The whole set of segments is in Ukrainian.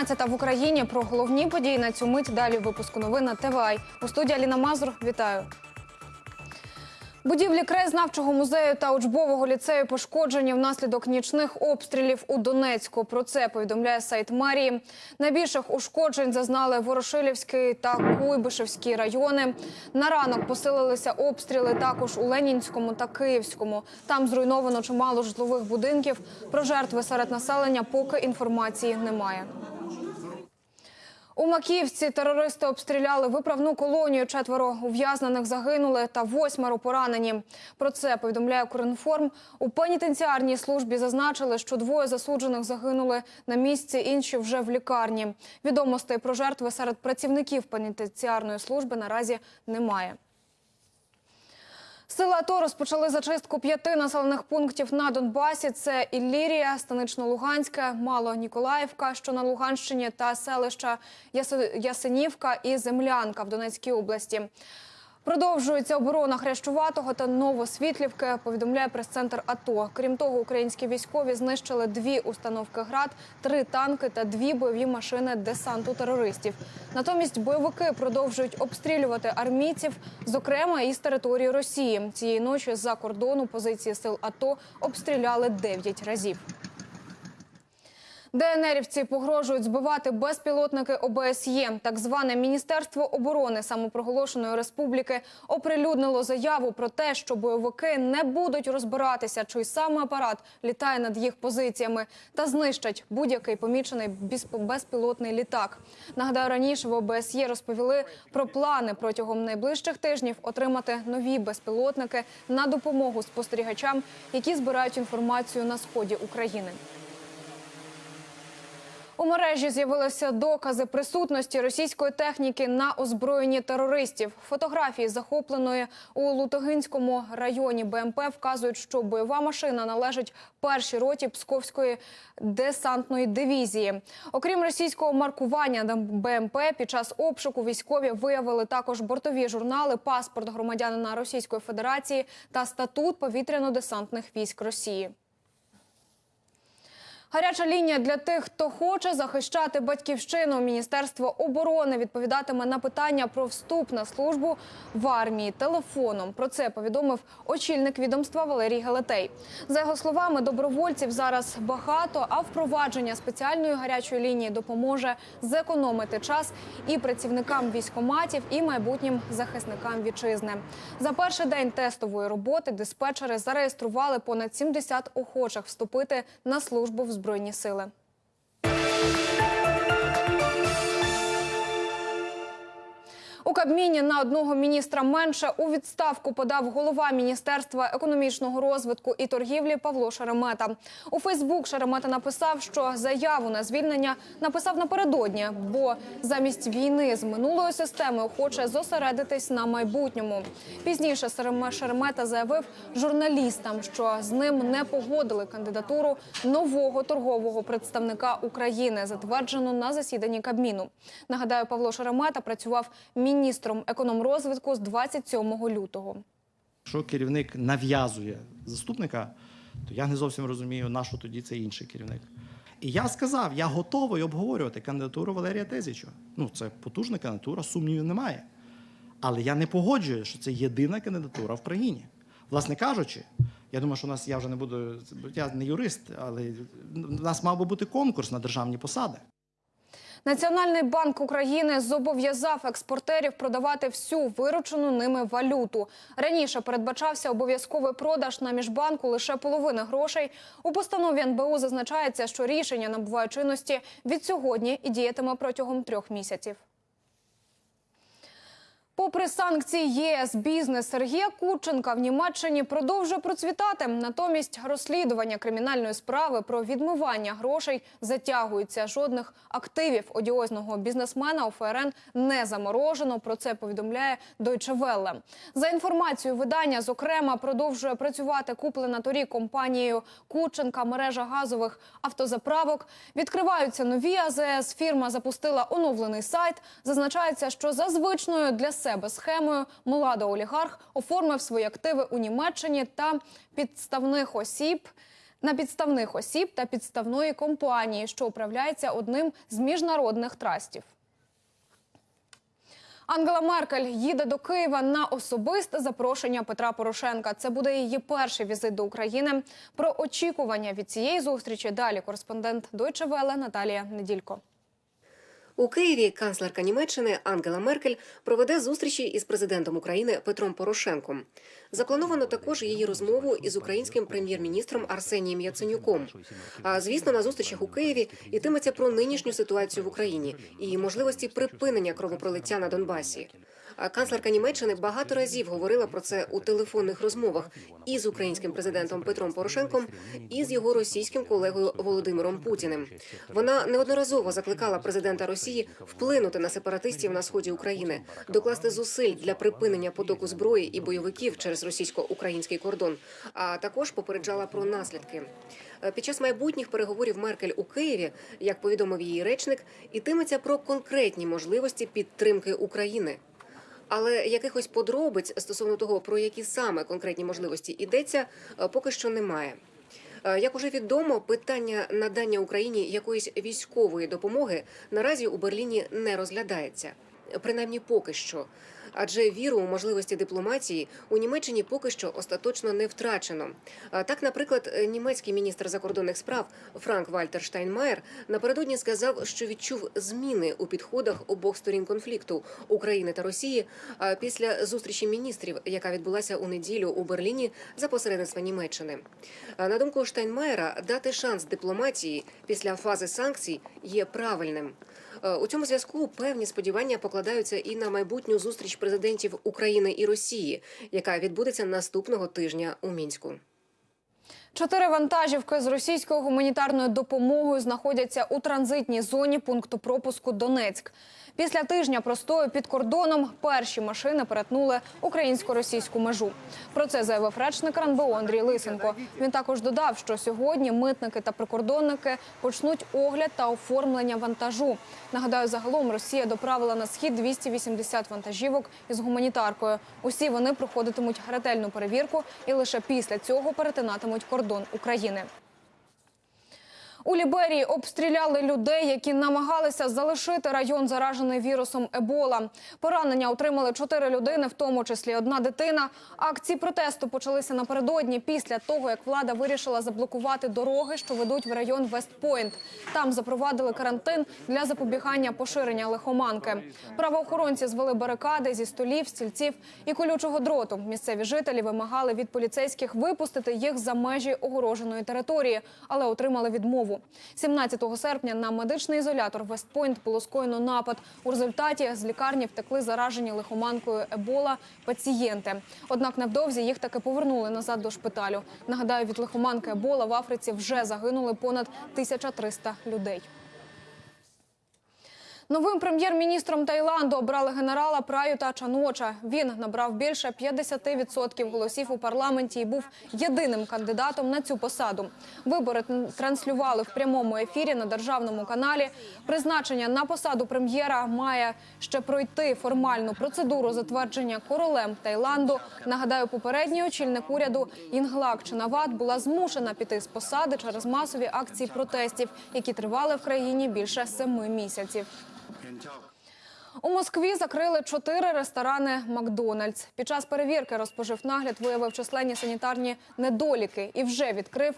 12 в Україні про головні події на цю мить. Далі випуску новин на ТВАЙ. У студії Аліна Мазур. Вітаю. Будівлі краєзнавчого музею та учбового ліцею пошкоджені внаслідок нічних обстрілів у Донецьку. Про це повідомляє сайт Марії. Найбільших ушкоджень зазнали Ворошилівський та Куйбишевський райони. На ранок посилилися обстріли також у Ленінському та Київському. Там зруйновано чимало житлових будинків. Про жертви серед населення поки інформації немає. У Макіївці терористи обстріляли виправну колонію. Четверо ув'язнених загинули та восьмеро поранені. Про це повідомляє Коринформ. У пенітенціарній службі зазначили, що двоє засуджених загинули на місці, інші вже в лікарні. Відомостей про жертви серед працівників пенітенціарної служби наразі немає. Сили АТО розпочали зачистку п'яти населених пунктів на Донбасі. Це Іллірія, Станично-Луганське, Мало-Ніколаївка, що на Луганщині, та селища Ясенівка і Землянка в Донецькій області. Продовжується оборона Хрещуватого та Новосвітлівки, повідомляє прес-центр АТО. Крім того, українські військові знищили дві установки ГРАД, три танки та дві бойові машини десанту терористів. Натомість бойовики продовжують обстрілювати армійців, зокрема із території Росії. Цієї ночі з-за кордону позиції сил АТО обстріляли 9 разів. ДНРівці погрожують збивати безпілотники ОБСЄ. Так зване Міністерство оборони самопроголошеної республіки оприлюднило заяву про те, що бойовики не будуть розбиратися, чий саме апарат літає над їх позиціями та знищать будь-який помічений безп- безпілотний літак. Нагадаю, раніше в ОБСЄ розповіли про плани протягом найближчих тижнів отримати нові безпілотники на допомогу спостерігачам, які збирають інформацію на сході України. У мережі з'явилися докази присутності російської техніки на озброєнні терористів. Фотографії захопленої у Лутогинському районі БМП вказують, що бойова машина належить першій роті Псковської десантної дивізії. Окрім російського маркування на БМП, під час обшуку військові виявили також бортові журнали, паспорт громадянина Російської Федерації та статут повітряно-десантних військ Росії. Гаряча лінія для тих, хто хоче захищати батьківщину. Міністерство оборони відповідатиме на питання про вступ на службу в армії телефоном. Про це повідомив очільник відомства Валерій Галетей. За його словами, добровольців зараз багато, а впровадження спеціальної гарячої лінії допоможе зекономити час і працівникам військоматів, і майбутнім захисникам вітчизни. За перший день тестової роботи диспетчери зареєстрували понад 70 охочих вступити на службу в збройні сили. У Кабміні на одного міністра менше у відставку подав голова Міністерства економічного розвитку і торгівлі Павло Шеремета. У Фейсбук Шеремета написав, що заяву на звільнення написав напередодні, бо замість війни з минулою системою хоче зосередитись на майбутньому. Пізніше Шеремета заявив журналістам, що з ним не погодили кандидатуру нового торгового представника України, затверджену на засіданні Кабміну. Нагадаю, Павло Шеремета працював міністром економрозвитку з 27 лютого. Якщо керівник нав'язує заступника, то я не зовсім розумію, на що тоді це інший керівник. І я сказав, я готовий обговорювати кандидатуру Валерія Тезіча. Ну, це потужна кандидатура, сумнівів немає. Але я не погоджую, що це єдина кандидатура в країні. Власне кажучи, я думаю, що у нас я вже не буду. Я не юрист, але у нас мав би бути конкурс на державні посади. Національний банк України зобов'язав експортерів продавати всю виручену ними валюту. Раніше передбачався обов'язковий продаж на міжбанку лише половини грошей. У постанові НБУ зазначається, що рішення набуває чинності від сьогодні і діятиме протягом трьох місяців. Попри санкції ЄС, бізнес Сергія Курченка в Німеччині продовжує процвітати. Натомість розслідування кримінальної справи про відмивання грошей затягується. Жодних активів одіозного бізнесмена у ФРН не заморожено. Про це повідомляє Deutsche Welle. За інформацією видання, зокрема, продовжує працювати куплена торік компанією Курченка мережа газових автозаправок. Відкриваються нові АЗС. Фірма запустила оновлений сайт. Зазначається, що за звичною для себе схемою младо олігарх оформив свої активи у Німеччині та підставних осіб. на підставних осіб та підставної компанії, що управляється одним з міжнародних трастів. Ангела Меркель їде до Києва на особисте запрошення Петра Порошенка. Це буде її перший візит до України. Про очікування від цієї зустрічі далі кореспондент Deutsche Welle Наталія Неділько. У Києві канцлерка Німеччини Ангела Меркель проведе зустрічі із президентом України Петром Порошенком. Заплановано також її розмову із українським прем'єр-міністром Арсенієм Яценюком. А звісно, на зустрічах у Києві йтиметься про нинішню ситуацію в Україні і можливості припинення кровопролиття на Донбасі. А канцлерка Німеччини багато разів говорила про це у телефонних розмовах і з українським президентом Петром Порошенком, і з його російським колегою Володимиром Путіним. Вона неодноразово закликала президента Росії вплинути на сепаратистів на сході України, докласти зусиль для припинення потоку зброї і бойовиків через російсько-український кордон, а також попереджала про наслідки. Е, Під час майбутніх переговорів Меркель у Києві, як повідомив її речник, ітиметься про конкретні можливості підтримки України. Але якихось подробиць стосовно того, про які саме конкретні можливості йдеться, е, поки що немає. Е, Як уже відомо, питання надання Україні якоїсь військової допомоги наразі у Берліні не розглядається, принаймні поки що. Адже віру у можливості дипломатії у Німеччині поки що остаточно не втрачено. Так, наприклад, німецький міністр закордонних справ Франк Вальтер Штайнмаєр напередодні сказав, що відчув зміни у підходах обох сторін конфлікту України та Росії після зустрічі міністрів, яка відбулася у неділю у Берліні за посередництва Німеччини. На думку Штайнмаєра, дати шанс дипломатії після фази санкцій є правильним. У цьому зв'язку певні сподівання покладаються і на майбутню зустріч президентів України і Росії, яка відбудеться наступного тижня у мінську. Чотири вантажівки з російською гуманітарною допомогою знаходяться у транзитній зоні пункту пропуску Донецьк. Після тижня простою під кордоном перші машини перетнули українсько-російську межу. Про це заявив речник РНБО Андрій Лисенко. Він також додав, що сьогодні митники та прикордонники почнуть огляд та оформлення вантажу. Нагадаю, загалом Росія доправила на схід 280 вантажівок із гуманітаркою. Усі вони проходитимуть ретельну перевірку і лише після цього перетинатимуть кордон України. У Ліберії обстріляли людей, які намагалися залишити район, заражений вірусом Ебола. Поранення отримали чотири людини, в тому числі одна дитина. Акції протесту почалися напередодні після того, як влада вирішила заблокувати дороги, що ведуть в район Вестпойнт. Там запровадили карантин для запобігання поширення лихоманки. Правоохоронці звели барикади зі столів, стільців і колючого дроту. Місцеві жителі вимагали від поліцейських випустити їх за межі огороженої території, але отримали відмову. 17 серпня на медичний ізолятор Вестпойнт було скоєно напад. У результаті з лікарні втекли заражені лихоманкою Ебола пацієнти. Однак невдовзі їх таки повернули назад до шпиталю. Нагадаю, від лихоманки Ебола в Африці вже загинули понад 1300 людей. Новим прем'єр-міністром Таїланду обрали генерала Праюта Чаноча. Він набрав більше 50% голосів у парламенті і був єдиним кандидатом на цю посаду. Вибори транслювали в прямому ефірі на державному каналі. Призначення на посаду прем'єра має ще пройти формальну процедуру затвердження королем Таїланду. Нагадаю, попередній очільник уряду Інглак Чинават була змушена піти з посади через масові акції протестів, які тривали в країні більше семи місяців. У Москві закрили чотири ресторани Макдональдс. Під час перевірки розпоживнагляд виявив численні санітарні недоліки і вже відкрив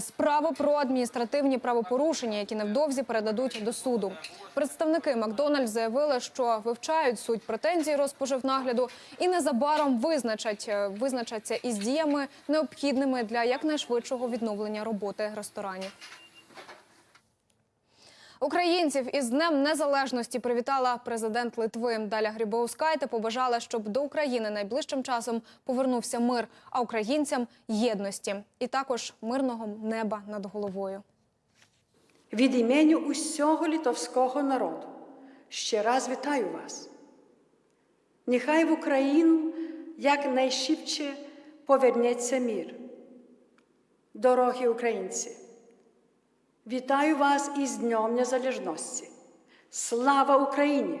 справу про адміністративні правопорушення, які невдовзі передадуть до суду. Представники Макдональдс заявили, що вивчають суть претензій розпоживнагляду і незабаром визначать е, визначаться із діями необхідними для якнайшвидшого відновлення роботи ресторанів. Українців із Днем Незалежності привітала президент Литви. Даля Грибоускайте побажала, щоб до України найближчим часом повернувся мир, а українцям єдності і також мирного неба над головою. Від імені усього литовського народу ще раз вітаю вас. Нехай в Україну якнайшвидше повернеться мир. Дорогі українці, вітаю вас із Днем Незалежності. Слава Україні!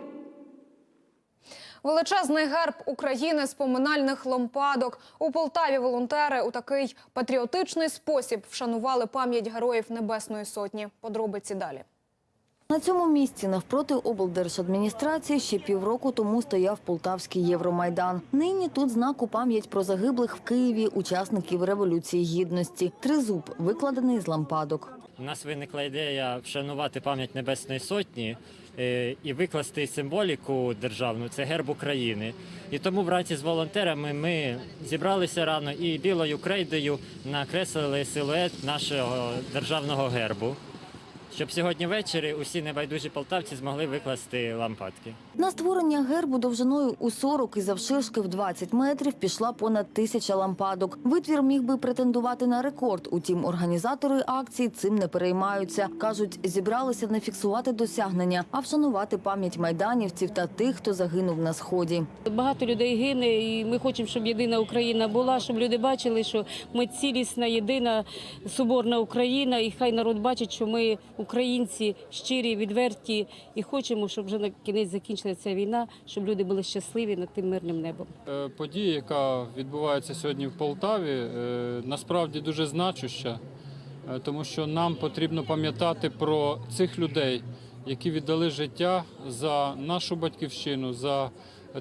Величезний герб України з поминальних лампадок. У Полтаві волонтери у такий патріотичний спосіб вшанували пам'ять героїв Небесної Сотні. Подробиці далі. На цьому місці навпроти облдержадміністрації ще півроку тому стояв полтавський Євромайдан. Нині тут знак у пам'ять про загиблих в Києві учасників Революції Гідності. Тризуб викладений з лампадок. У нас виникла ідея вшанувати пам'ять Небесної Сотні е, і викласти символіку державну це герб України. І тому, браті з волонтерами, ми зібралися рано і білою крейдою накреслили силует нашого державного гербу, щоб сьогодні ввечері усі небайдужі полтавці змогли викласти лампадки. На створення гербу довжиною у 40 і завширшки в 20 метрів пішла понад тисяча лампадок. Витвір міг би претендувати на рекорд. Утім, організатори акції цим не переймаються. кажуть, зібралися не фіксувати досягнення, а вшанувати пам'ять майданівців та тих, хто загинув на сході. Багато людей гине, і ми хочемо, щоб єдина Україна була, щоб люди бачили, що ми цілісна, єдина соборна Україна, і хай народ бачить, що ми українці щирі, відверті, і хочемо, щоб вже на кінець закінчилася ця війна, щоб люди були щасливі над тим мирним небом. Е, Подія, яка відбувається сьогодні в Полтаві, е, насправді дуже значуща, е, тому що нам потрібно пам'ятати про цих людей, які віддали життя за нашу батьківщину, за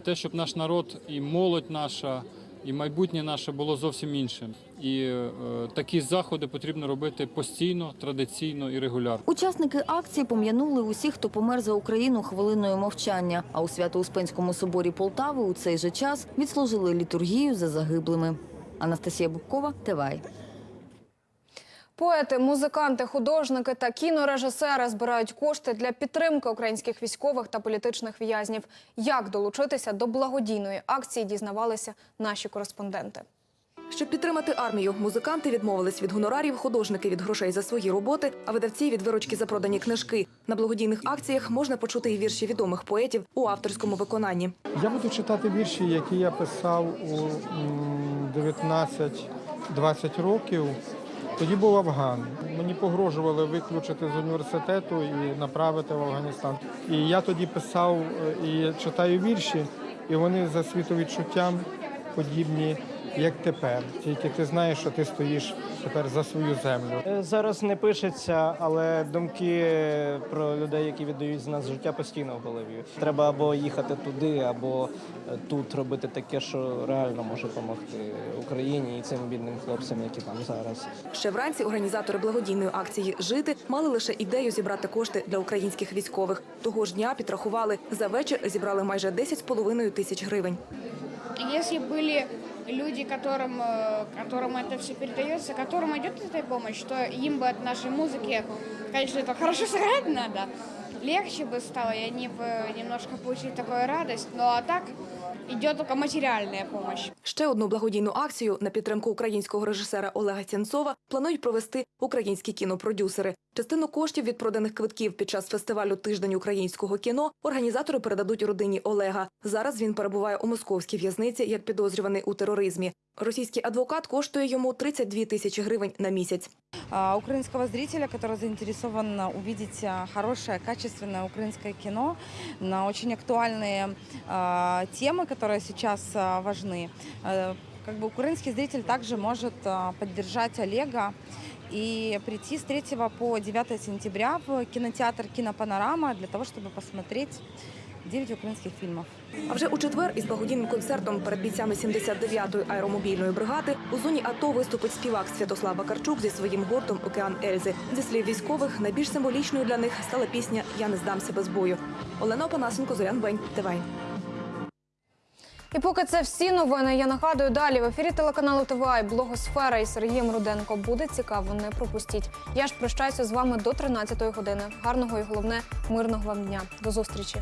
те, щоб наш народ і молодь наша, і майбутнє наше було зовсім іншим. І е, такі заходи потрібно робити постійно, традиційно і регулярно. Учасники акції пом'янули усіх, хто помер за Україну хвилиною мовчання. А у Свято-Успенському соборі Полтави у цей же час відслужили літургію за загиблими. Анастасія Бубкова, ТВАЙ. Поети, музиканти, художники та кінорежисери збирають кошти для підтримки українських військових та політичних в'язнів. Як долучитися до благодійної акції, дізнавалися наші кореспонденти. Щоб підтримати армію, музиканти відмовились від гонорарів, художники від грошей за свої роботи, а видавці від виручки за продані книжки. На благодійних акціях можна почути і вірші відомих поетів у авторському виконанні. Я буду читати вірші, які я писав у м, 19-20 років. Тоді був Афган. Мені погрожували виключити з університету і направити в Афганістан. І я тоді писав е, і читаю вірші, і вони за світовідчуттям подібні, як тепер. Тільки ти знаєш, що ти стоїш тепер за свою землю. Е, Зараз не пишеться, але думки про людей, які віддають з нас життя, постійно в голові. Треба або їхати туди, або е, тут робити таке, що реально може допомогти Україні і цим бідним хлопцям, які там зараз. Ще вранці організатори благодійної акції Жити мали лише ідею зібрати кошти для українських військових. Того ж дня підрахували за вечір зібрали майже 10,5 тисяч гривень. Если были люди, которым, э, которым это все передается, которым идет эта помощь, то им бы от нашей музыки, конечно, это хорошо сыграть надо, легче бы стало, и они бы немножко получили такую радость, но а так идет только материальная помощь. Ще одну благодійну акцію на підтримку українського режисера Олега Сєнцова планують провести українські кінопродюсери. Частину коштів від проданих квитків під час фестивалю Тиждень українського кіно організатори передадуть родині Олега. Зараз він перебуває у московській в'язниці як підозрюваний у тероризмі. Російський адвокат коштує йому 32 тисячі гривень на місяць. а, украинского зрителя, который заинтересован увидеть а, хорошее, качественное украинское кино на очень актуальные а, темы, которые сейчас а, важны. Э, Как бы украинский зритель также может а, поддержать Олега и прийти с 3 по 9 сентября в кинотеатр «Кинопанорама» для того, чтобы посмотреть 9 українських фільмів. А вже у четвер із благодійним концертом перед бійцями 79-ї аеромобільної бригади у зоні АТО виступить співак Святослав Бакарчук зі своїм гуртом Океан Ельзи. Зі слів військових, найбільш символічною для них стала пісня Я не здамся без бою. Олена Опанасенко, Зорян Бень, ТВ. І поки це всі новини, я нагадую далі в ефірі телеканалу ТВА і блогосфера із Сергієм Руденко. Буде цікаво, не пропустіть. Я ж прощаюся з вами до 13-ї години. Гарного і головне мирного вам дня. До зустрічі.